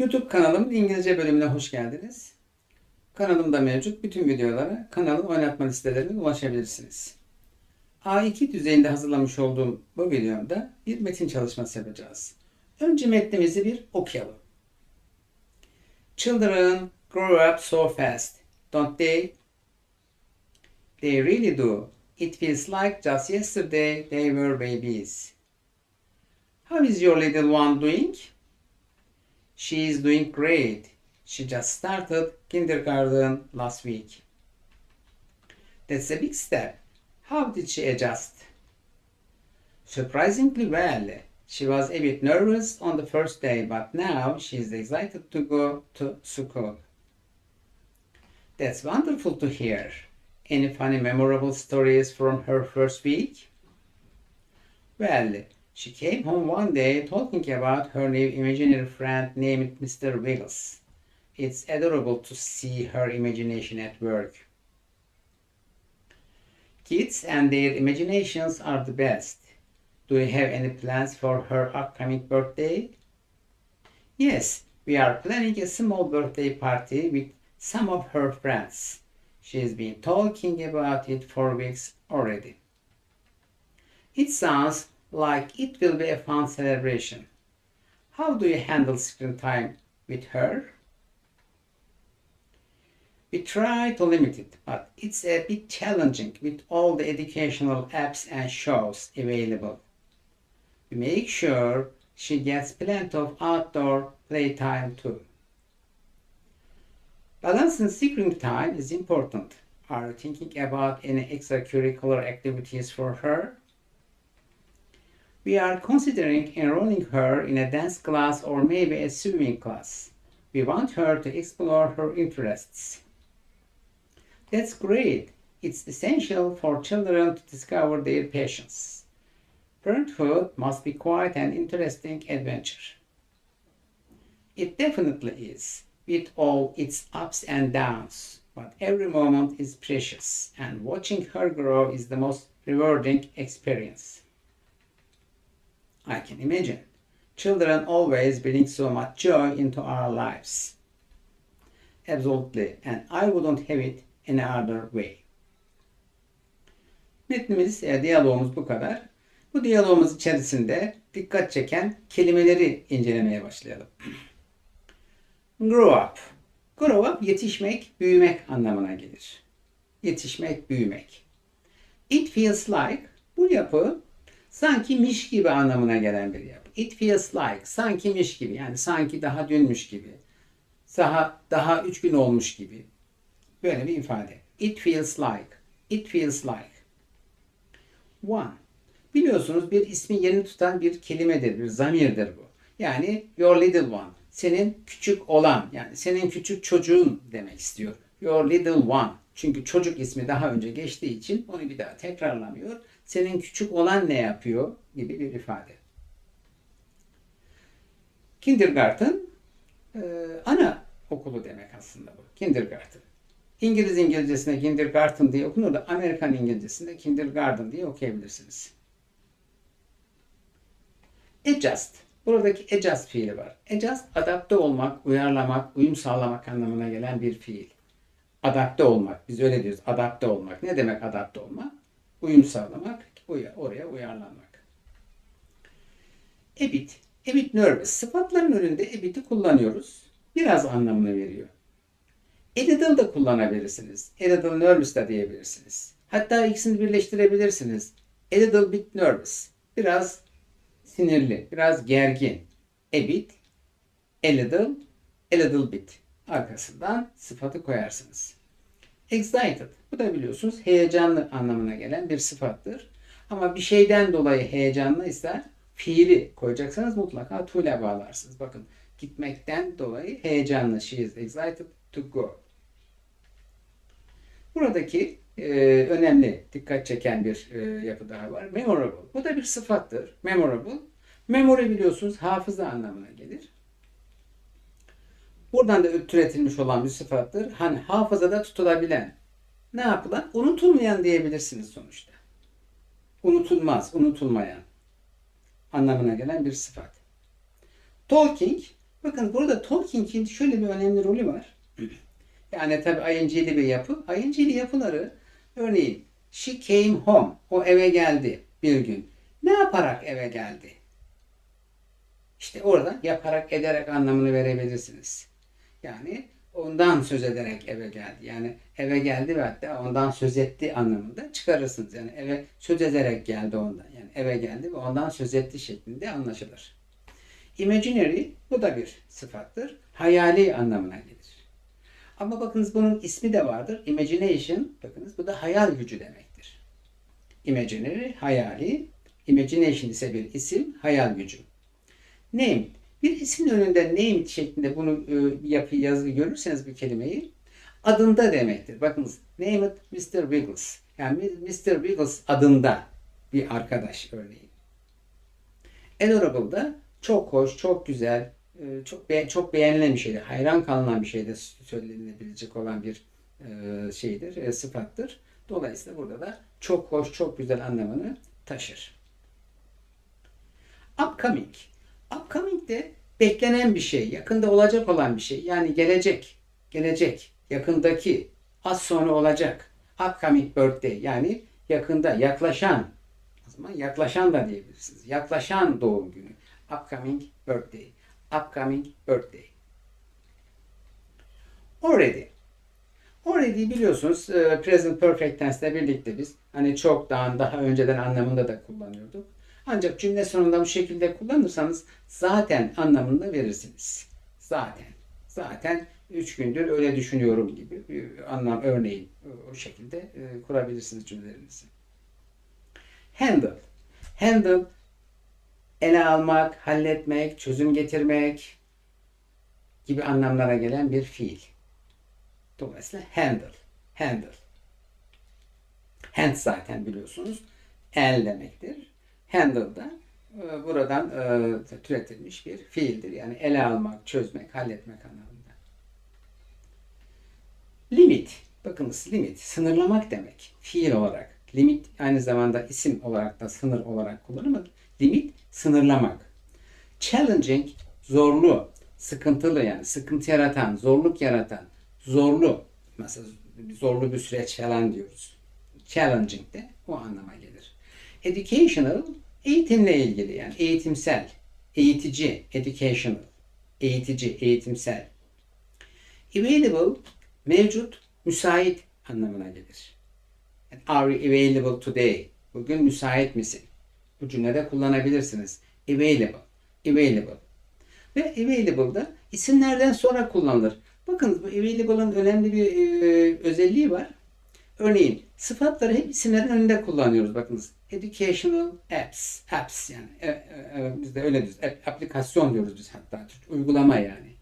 YouTube kanalımın İngilizce bölümüne hoş geldiniz. Kanalımda mevcut bütün videolara kanalın oynatma listelerinden ulaşabilirsiniz. A2 düzeyinde hazırlamış olduğum bu videomda bir metin çalışması yapacağız. Önce metnimizi bir okuyalım. Children grow up so fast, don't they? They really do. It feels like just yesterday they were babies. How is your little one doing? She is doing great. She just started kindergarten last week. That's a big step. How did she adjust? Surprisingly well. She was a bit nervous on the first day, but now she is excited to go to school. That's wonderful to hear. Any funny, memorable stories from her first week? Well, she came home one day talking about her new imaginary friend named Mr. Wiggles. It's adorable to see her imagination at work. Kids and their imaginations are the best. Do you have any plans for her upcoming birthday? Yes, we are planning a small birthday party with some of her friends. She's been talking about it for weeks already. It sounds like it will be a fun celebration. How do you handle screen time with her? We try to limit it, but it's a bit challenging with all the educational apps and shows available. We make sure she gets plenty of outdoor playtime too. Balancing screen time is important. Are you thinking about any extracurricular activities for her? We are considering enrolling her in a dance class or maybe a swimming class. We want her to explore her interests. That's great. It's essential for children to discover their passions. Parenthood must be quite an interesting adventure. It definitely is, with all its ups and downs. But every moment is precious, and watching her grow is the most rewarding experience. I can imagine. Children always bring so much joy into our lives. Absolutely, and I wouldn't have it any other way. Metnimiz, e, diyalogumuz bu kadar. Bu diyalogumuz içerisinde dikkat çeken kelimeleri incelemeye başlayalım. Grow up. Grow up yetişmek, büyümek anlamına gelir. Yetişmek, büyümek. It feels like bu yapı sanki miş gibi anlamına gelen bir yapı. It feels like sanki miş gibi yani sanki daha dünmüş gibi. Daha daha 3000 olmuş gibi. Böyle bir ifade. It feels like. It feels like. One. Biliyorsunuz bir ismi yerini tutan bir kelimedir, bir zamirdir bu. Yani your little one. Senin küçük olan, yani senin küçük çocuğun demek istiyor. Your little one. Çünkü çocuk ismi daha önce geçtiği için onu bir daha tekrarlamıyor. Senin küçük olan ne yapıyor gibi bir ifade. Kindergarten e, ana okulu demek aslında bu. Kindergarten. İngiliz İngilizcesinde kindergarten diye okunur da Amerikan İngilizcesinde kindergarten diye okuyabilirsiniz. Adjust. Buradaki adjust fiili var. Adjust adapte olmak, uyarlamak, uyum sağlamak anlamına gelen bir fiil. Adapte olmak. Biz öyle diyoruz. Adapte olmak. Ne demek adapte olmak? Uyum sağlamak, oraya uyarlanmak. A bit. A bit nervous. Sıfatların önünde a bit'i kullanıyoruz. Biraz anlamını veriyor. Little da kullanabilirsiniz. Little nervous da diyebilirsiniz. Hatta ikisini birleştirebilirsiniz. A bit nervous. Biraz sinirli, biraz gergin. A bit, a bit. Arkasından sıfatı koyarsınız. Excited. Bu da biliyorsunuz heyecanlı anlamına gelen bir sıfattır. Ama bir şeyden dolayı heyecanlıysa fiili koyacaksanız mutlaka to ile bağlarsınız. Bakın gitmekten dolayı heyecanlı. She is excited to go. Buradaki e, önemli, dikkat çeken bir e, yapı daha var. Memorable. Bu da bir sıfattır. Memorable. Memory biliyorsunuz hafıza anlamına gelir. Buradan da türetilmiş olan bir sıfattır. Hani hafızada tutulabilen, ne yapılan? Unutulmayan diyebilirsiniz sonuçta. Unutulmaz, unutulmayan anlamına gelen bir sıfat. Talking, Bakın burada talking'in şöyle bir önemli rolü var. Yani tabi ING'li bir yapı. ING'li yapıları örneğin she came home. O eve geldi bir gün. Ne yaparak eve geldi? İşte orada yaparak ederek anlamını verebilirsiniz. Yani ondan söz ederek eve geldi. Yani eve geldi ve hatta ondan söz etti anlamında çıkarırsınız. Yani eve söz ederek geldi ondan. Yani eve geldi ve ondan söz etti şeklinde anlaşılır. Imaginary bu da bir sıfattır. Hayali anlamına gelir. Ama bakınız bunun ismi de vardır. Imagination, bakınız bu da hayal gücü demektir. Imaginary, hayali. Imagination ise bir isim, hayal gücü. Name. Bir ismin önünde name şeklinde bunu e, yapı yazı görürseniz bir kelimeyi adında demektir. Bakınız name it Mr. Wiggles. Yani Mr. Wiggles adında bir arkadaş örneğin. Adorable da çok hoş, çok güzel, e, çok be çok beğenilen bir şeydir. Hayran kalınan bir şeyde söylenebilecek olan bir e, şeydir, e, sıfattır. Dolayısıyla burada da çok hoş, çok güzel anlamını taşır. Upcoming. Upcoming de beklenen bir şey, yakında olacak olan bir şey. Yani gelecek, gelecek, yakındaki, az sonra olacak. Upcoming birthday yani yakında, yaklaşan. O zaman yaklaşan da diyebilirsiniz. Yaklaşan doğum günü. Upcoming birthday. Upcoming birthday. Already. Already biliyorsunuz e, present perfect tense birlikte biz hani çoktan daha önceden anlamında da kullanıyorduk. Ancak cümle sonunda bu şekilde kullanırsanız zaten anlamını verirsiniz. Zaten. Zaten üç gündür öyle düşünüyorum gibi bir anlam örneğin o şekilde e, kurabilirsiniz cümlelerinizi. Handle. Handle ele almak, halletmek, çözüm getirmek gibi anlamlara gelen bir fiil. Dolayısıyla handle. Handle. Hand zaten biliyorsunuz el demektir. Handle da e, buradan e, türetilmiş bir fiildir. Yani ele almak, çözmek, halletmek anlamında. Limit. Bakınız limit. Sınırlamak demek. Fiil olarak. Limit aynı zamanda isim olarak da sınır olarak kullanılır. Limit sınırlamak. Challenging zorlu, sıkıntılı yani sıkıntı yaratan, zorluk yaratan, zorlu. Mesela zorlu bir süreç falan diyoruz. Challenging de o anlama gelir. Educational eğitimle ilgili yani eğitimsel, eğitici, educational, eğitici, eğitimsel. Available mevcut, müsait anlamına gelir. Are you available today? Bugün müsait misin? Bu cümlede kullanabilirsiniz. Available, available. Ve available'da isimlerden sonra kullanılır. Bakın bu available'ın önemli bir e, özelliği var. Örneğin sıfatları hep isimlerin önünde kullanıyoruz. Bakınız educational apps, apps yani e, e, e, biz de öyle diyoruz. A- aplikasyon diyoruz biz hatta uygulama yani.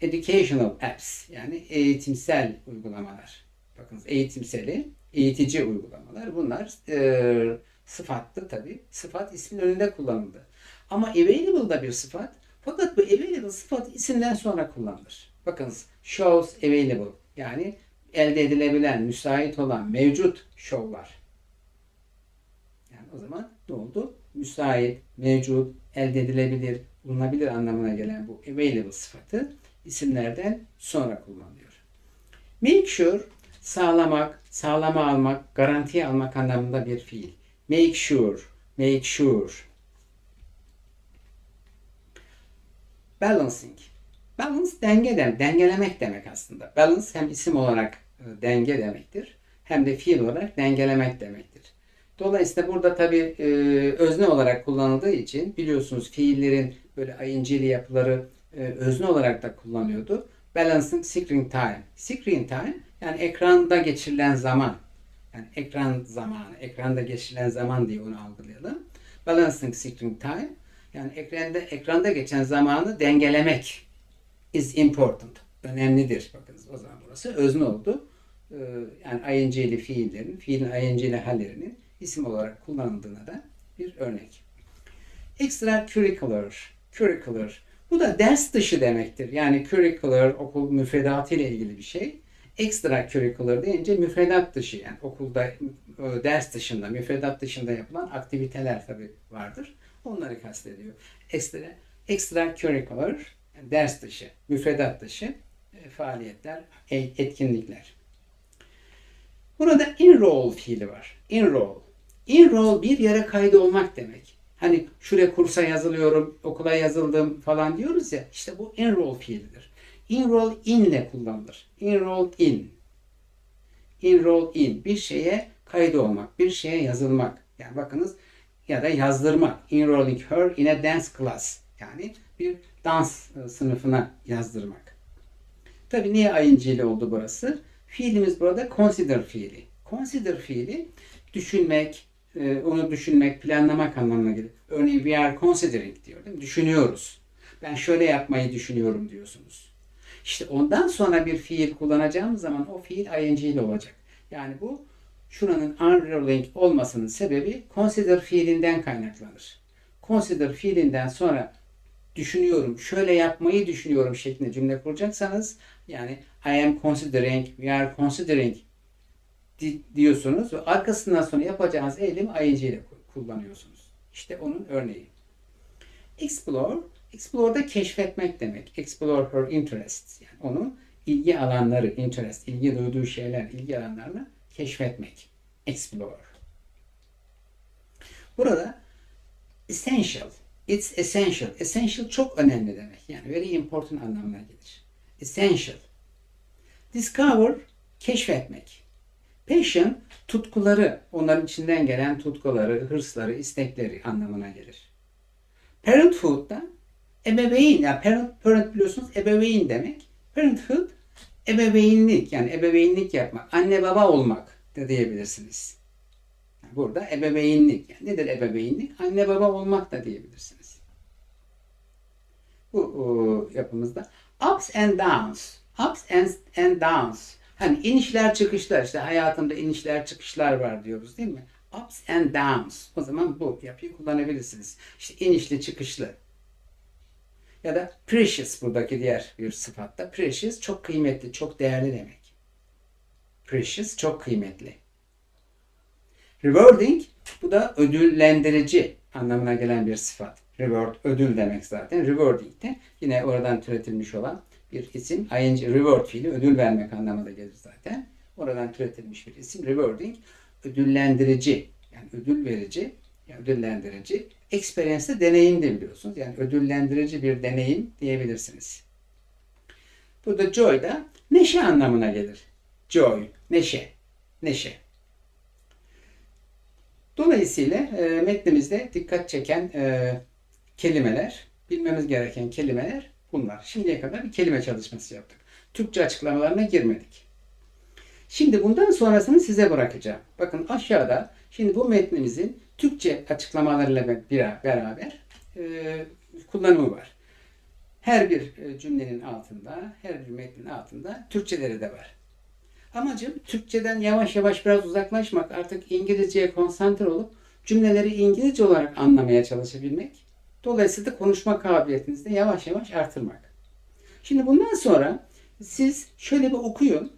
Educational apps yani eğitimsel uygulamalar. Bakınız eğitimseli, eğitici uygulamalar. Bunlar e, sıfatlı tabi. Sıfat ismin önünde kullanıldı. Ama available da bir sıfat. Fakat bu available sıfat isimden sonra kullanılır. Bakınız shows available yani elde edilebilen, müsait olan, mevcut şovlar. Yani o zaman ne oldu? Müsait, mevcut, elde edilebilir, bulunabilir anlamına gelen bu available sıfatı isimlerden sonra kullanılıyor. Make sure sağlamak, sağlama almak, garantiye almak anlamında bir fiil. Make sure, make sure. Balancing. Balance denge demek, dengelemek demek aslında. Balance hem isim olarak e, denge demektir, hem de fiil olarak dengelemek demektir. Dolayısıyla burada tabi e, özne olarak kullanıldığı için biliyorsunuz fiillerin böyle ing'li yapıları e, özne olarak da kullanıyordu. Balancing screen time. Screen time yani ekranda geçirilen zaman. Yani ekran zamanı, ekranda geçirilen zaman diye onu algılayalım. Balancing screen time yani ekranda ekranda geçen zamanı dengelemek is important. Önemlidir. Bakınız o zaman burası özne oldu. Ee, yani ing'li fiillerin, fiilin ing'li hallerinin isim olarak kullanıldığına da bir örnek. Extracurricular, curricular. Bu da ders dışı demektir. Yani curricular okul müfredatı ile ilgili bir şey. Extracurricular deyince müfredat dışı yani okulda e, ders dışında, müfredat dışında yapılan aktiviteler tabi vardır. Onları kastediyor. Extra, extracurricular Yani ders dışı, müfredat dışı e, faaliyetler, e- etkinlikler. Burada enroll fiili var. Enroll. Enroll bir yere kaydolmak demek. Hani şuraya kursa yazılıyorum, okula yazıldım falan diyoruz ya. İşte bu enroll fiilidir. Enroll in ile kullanılır. Enrolled in. Enroll in. Bir şeye kaydolmak, bir şeye yazılmak. Yani bakınız ya da yazdırmak. Enrolling her in a dance class. Yani bir dans e, sınıfına yazdırmak. Tabii niye ile oldu burası? Fiilimiz burada consider fiili. Consider fiili düşünmek, e, onu düşünmek, planlamak anlamına gelir. Örneğin we are considering diyor değil mi? Düşünüyoruz. Ben şöyle yapmayı düşünüyorum diyorsunuz. İşte ondan sonra bir fiil kullanacağımız zaman o fiil ing ile olacak. Yani bu şuranın unrolling olmasının sebebi consider fiilinden kaynaklanır. Consider fiilinden sonra düşünüyorum, şöyle yapmayı düşünüyorum şeklinde cümle kuracaksanız yani I am considering, we are considering di- diyorsunuz ve arkasından sonra yapacağınız eylemi ing ile kullanıyorsunuz. İşte onun örneği. Explore, explore da keşfetmek demek. Explore her interests. Yani onun ilgi alanları, interest, ilgi duyduğu şeyler, ilgi alanlarını keşfetmek. Explore. Burada essential. It's essential. Essential çok önemli demek. Yani very important anlamına gelir. Essential. Discover, keşfetmek. Passion, tutkuları, onların içinden gelen tutkuları, hırsları, istekleri anlamına gelir. Parenthood da ebeveyn, yani parent, parent biliyorsunuz ebeveyn demek. Parenthood, ebeveynlik, yani ebeveynlik yapmak, anne baba olmak da diyebilirsiniz. Burada ebeveynlik, yani nedir ebeveynlik? Anne baba olmak da diyebilirsiniz. Bu o, yapımızda. Ups and downs. Ups and, and downs. Hani inişler çıkışlar işte hayatımda inişler çıkışlar var diyoruz değil mi? Ups and downs. O zaman bu yapıyı kullanabilirsiniz. İşte inişli çıkışlı. Ya da precious buradaki diğer bir sıfatta. Precious çok kıymetli, çok değerli demek. Precious çok kıymetli. Rewarding bu da ödüllendirici anlamına gelen bir sıfat. Reward ödül demek zaten. Rewarding de yine oradan türetilmiş olan bir isim. ing reward fiili ödül vermek anlamına gelir zaten. Oradan türetilmiş bir isim. Rewarding ödüllendirici yani ödül verici yani ödüllendirici. Experience de deneyim de biliyorsunuz. Yani ödüllendirici bir deneyim diyebilirsiniz. Burada joy da neşe anlamına gelir. Joy, neşe, neşe. Dolayısıyla e, metnimizde dikkat çeken e, kelimeler, bilmemiz gereken kelimeler bunlar. Şimdiye kadar bir kelime çalışması yaptık. Türkçe açıklamalarına girmedik. Şimdi bundan sonrasını size bırakacağım. Bakın aşağıda şimdi bu metnimizin Türkçe açıklamalarıyla beraber e, kullanımı var. Her bir e, cümlenin altında, her bir metnin altında Türkçeleri de var. Amacım Türkçeden yavaş yavaş biraz uzaklaşmak, artık İngilizceye konsantre olup cümleleri İngilizce olarak anlamaya çalışabilmek. Dolayısıyla konuşma kabiliyetinizi de yavaş yavaş artırmak. Şimdi bundan sonra siz şöyle bir okuyun.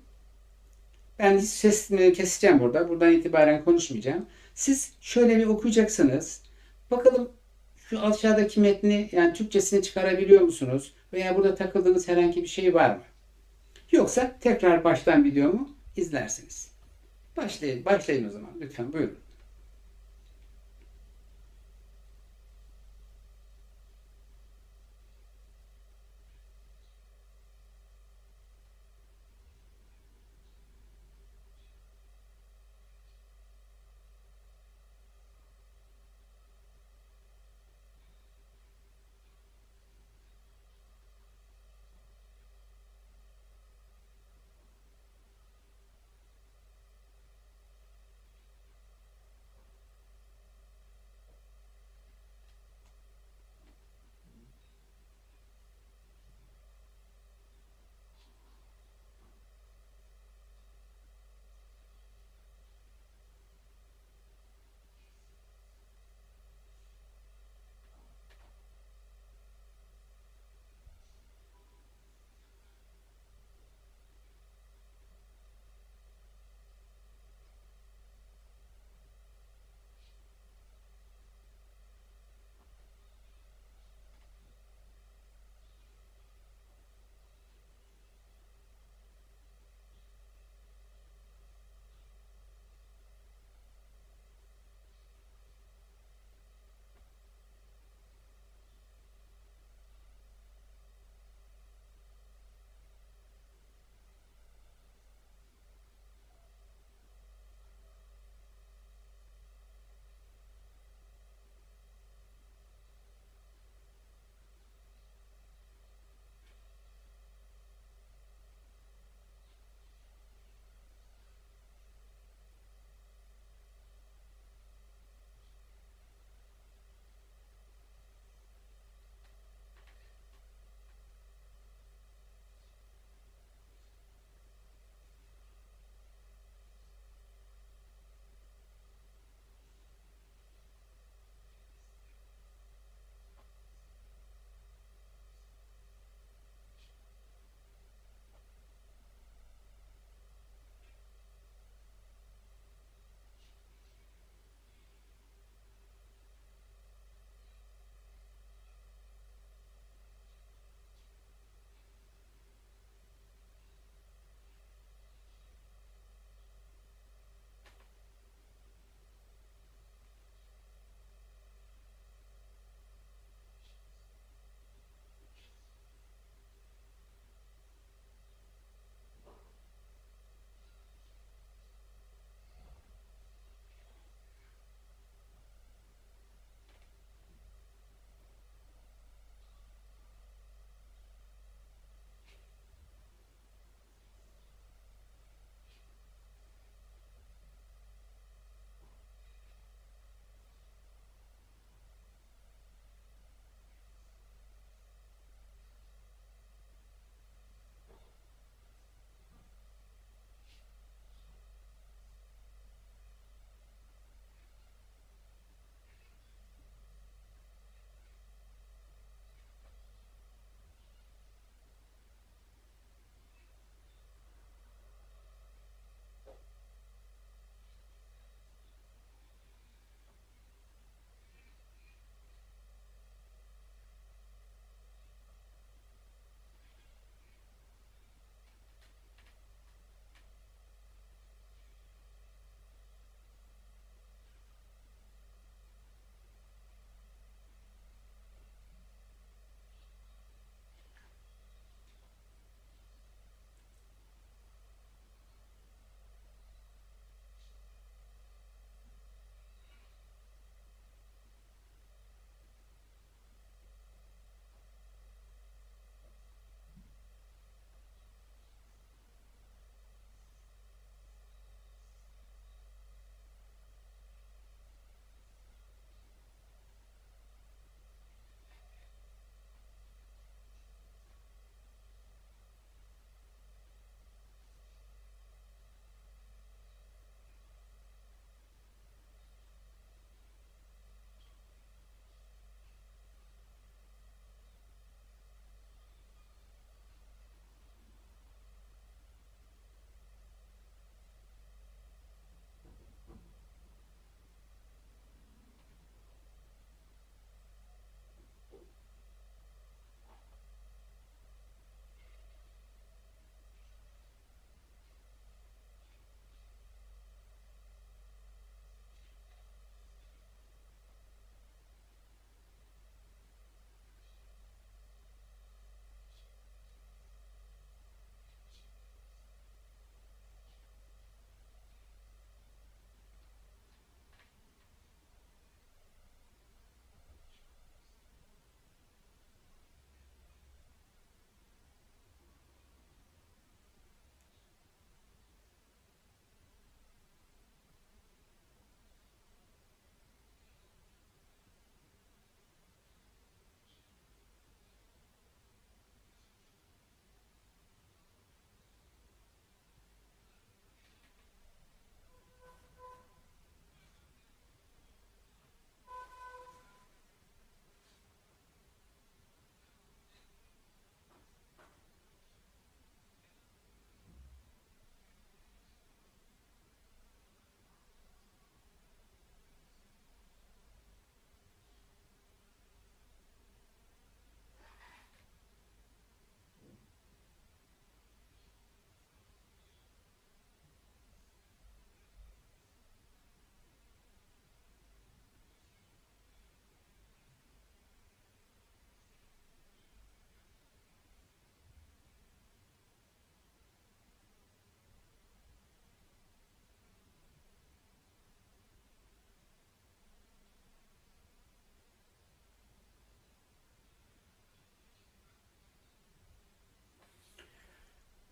Ben sesimi keseceğim burada. Buradan itibaren konuşmayacağım. Siz şöyle bir okuyacaksınız. Bakalım şu aşağıdaki metni yani Türkçesini çıkarabiliyor musunuz? Veya burada takıldığınız herhangi bir şey var mı? Yoksa tekrar baştan videomu izlersiniz. Başlayın, başlayın o zaman. Lütfen buyurun.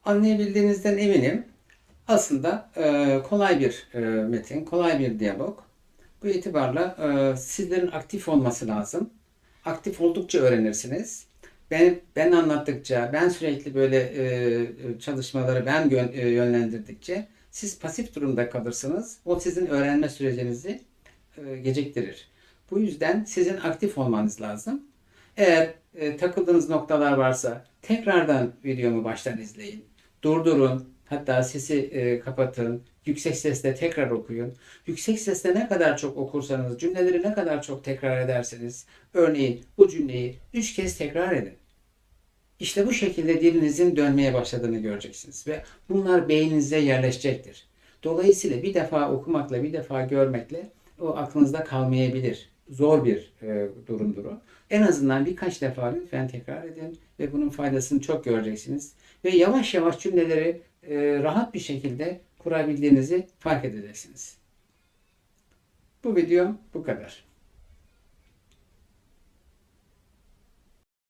Anlayabildiğinizden eminim. Aslında e, kolay bir e, metin, kolay bir diyalog. Bu itibarla e, sizlerin aktif olması lazım. Aktif oldukça öğrenirsiniz. Ben ben anlattıkça, ben sürekli böyle e, çalışmaları ben yön- e, yönlendirdikçe siz pasif durumda kalırsınız. O sizin öğrenme sürecinizi e, geciktirir. Bu yüzden sizin aktif olmanız lazım. Eğer e, takıldığınız noktalar varsa tekrardan videomu baştan izleyin. Durdurun. Hatta sesi e, kapatın. Yüksek sesle tekrar okuyun. Yüksek sesle ne kadar çok okursanız, cümleleri ne kadar çok tekrar ederseniz, örneğin bu cümleyi üç kez tekrar edin. İşte bu şekilde dilinizin dönmeye başladığını göreceksiniz ve bunlar beyninize yerleşecektir. Dolayısıyla bir defa okumakla, bir defa görmekle o aklınızda kalmayabilir. Zor bir e, durumdur o. En azından birkaç defa lütfen tekrar edin ve bunun faydasını çok göreceksiniz. Ve yavaş yavaş cümleleri e, rahat bir şekilde kurabildiğinizi fark edeceksiniz. Bu videom bu kadar.